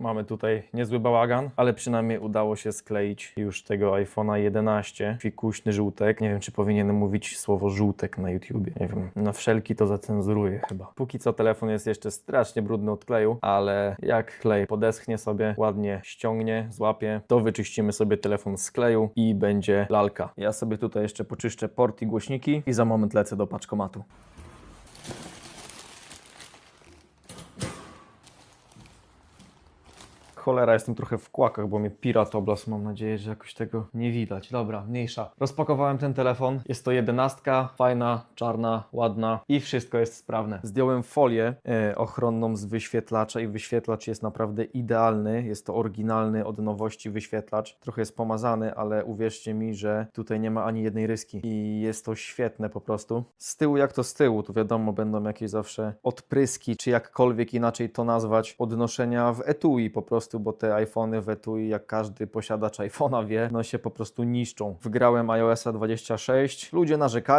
Mamy tutaj niezły bałagan, ale przynajmniej udało się skleić już tego iPhone'a 11. Fikuśny żółtek. Nie wiem, czy powinienem mówić słowo żółtek na YouTubie. Nie wiem. Na wszelki to zacenzuruję chyba. Póki co telefon jest jeszcze strasznie brudny od kleju, ale jak klej podeschnie sobie, ładnie ściągnie, złapie, to wyczyścimy sobie telefon z kleju i będzie lalka. Ja sobie tutaj jeszcze poczyszczę port i głośniki i za moment lecę do paczkomatu. Cholera, jestem trochę w kłakach, bo mnie pirat oblasł. Mam nadzieję, że jakoś tego nie widać. Dobra, mniejsza. Rozpakowałem ten telefon. Jest to jedenastka, fajna, czarna, ładna i wszystko jest sprawne. Zdjąłem folię e, ochronną z wyświetlacza i wyświetlacz jest naprawdę idealny. Jest to oryginalny od nowości wyświetlacz. Trochę jest pomazany, ale uwierzcie mi, że tutaj nie ma ani jednej ryski i jest to świetne po prostu. Z tyłu jak to z tyłu, tu wiadomo będą jakieś zawsze odpryski, czy jakkolwiek inaczej to nazwać, odnoszenia w etui po prostu, bo te iPhony w etui, jak każdy posiadacz iPhone'a wie, no się po prostu niszczą. Wgrałem iOSa 26, ludzie narzekają,